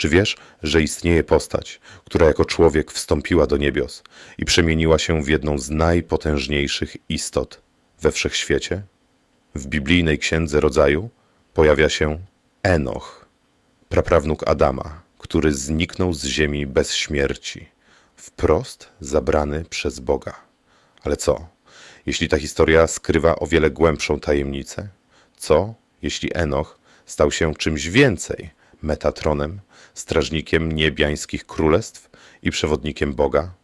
Czy wiesz, że istnieje postać, która jako człowiek wstąpiła do niebios i przemieniła się w jedną z najpotężniejszych istot we wszechświecie? W biblijnej księdze rodzaju pojawia się Enoch, praprawnuk Adama, który zniknął z ziemi bez śmierci, wprost zabrany przez Boga. Ale co, jeśli ta historia skrywa o wiele głębszą tajemnicę? Co, jeśli Enoch stał się czymś więcej, Metatronem, strażnikiem niebiańskich królestw i przewodnikiem Boga?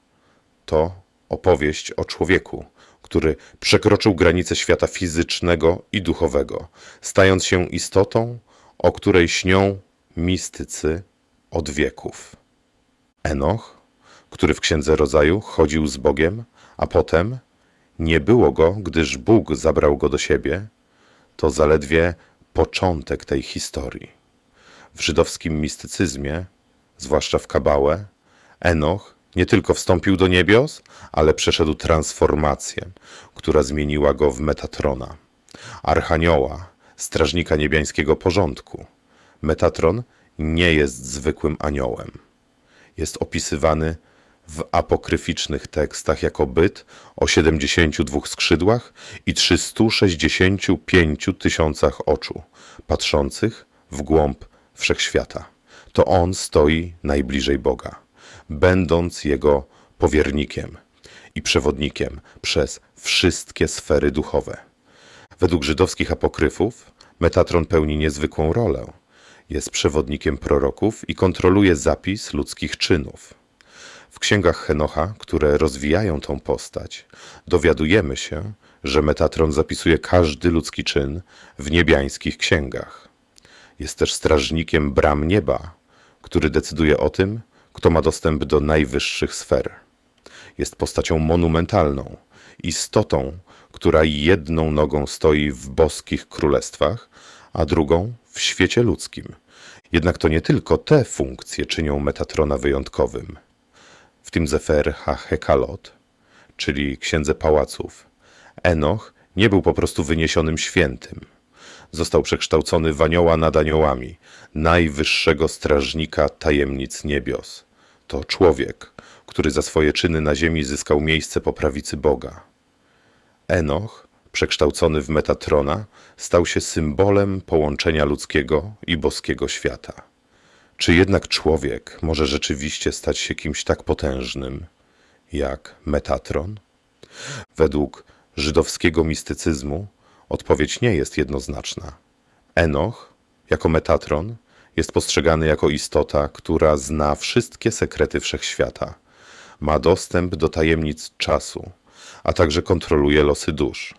To opowieść o człowieku, który przekroczył granice świata fizycznego i duchowego, stając się istotą, o której śnią mistycy od wieków. Enoch, który w Księdze Rodzaju chodził z Bogiem, a potem nie było go, gdyż Bóg zabrał go do siebie, to zaledwie początek tej historii. W żydowskim mistycyzmie, zwłaszcza w Kabałę, Enoch nie tylko wstąpił do niebios, ale przeszedł transformację, która zmieniła go w Metatrona, archanioła, strażnika niebiańskiego porządku. Metatron nie jest zwykłym aniołem. Jest opisywany w apokryficznych tekstach jako byt o 72 skrzydłach i 365 tysiącach oczu, patrzących w głąb wszechświata. To on stoi najbliżej Boga, będąc jego powiernikiem i przewodnikiem przez wszystkie sfery duchowe. Według żydowskich apokryfów Metatron pełni niezwykłą rolę. Jest przewodnikiem proroków i kontroluje zapis ludzkich czynów. W księgach Henocha, które rozwijają tą postać, dowiadujemy się, że Metatron zapisuje każdy ludzki czyn w niebiańskich księgach. Jest też strażnikiem bram nieba, który decyduje o tym, kto ma dostęp do najwyższych sfer. Jest postacią monumentalną, istotą, która jedną nogą stoi w boskich królestwach, a drugą w świecie ludzkim. Jednak to nie tylko te funkcje czynią Metatrona wyjątkowym. W tym Zefer HaHekalot, czyli księdze pałaców, Enoch nie był po prostu wyniesionym świętym. Został przekształcony w anioła nad aniołami, najwyższego strażnika tajemnic niebios. To człowiek, który za swoje czyny na ziemi zyskał miejsce po prawicy Boga. Enoch, przekształcony w Metatrona, stał się symbolem połączenia ludzkiego i boskiego świata. Czy jednak człowiek może rzeczywiście stać się kimś tak potężnym jak Metatron? Według żydowskiego mistycyzmu odpowiedź nie jest jednoznaczna. Enoch, jako Metatron, jest postrzegany jako istota, która zna wszystkie sekrety wszechświata, ma dostęp do tajemnic czasu, a także kontroluje losy dusz.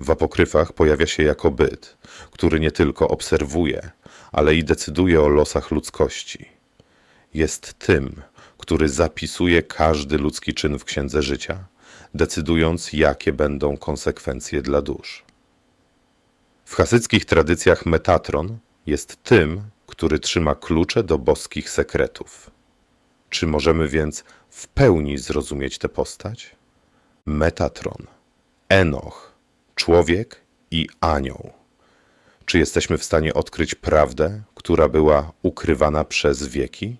W apokryfach pojawia się jako byt, który nie tylko obserwuje, ale i decyduje o losach ludzkości. Jest tym, który zapisuje każdy ludzki czyn w księdze życia, decydując, jakie będą konsekwencje dla dusz. W hasyckich tradycjach Metatron jest tym, który trzyma klucze do boskich sekretów. Czy możemy więc w pełni zrozumieć tę postać? Metatron, Enoch, człowiek i anioł. Czy jesteśmy w stanie odkryć prawdę, która była ukrywana przez wieki?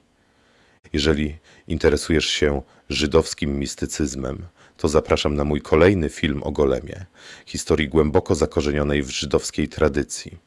Jeżeli interesujesz się żydowskim mistycyzmem, to zapraszam na mój kolejny film o Golemie, historii głęboko zakorzenionej w żydowskiej tradycji.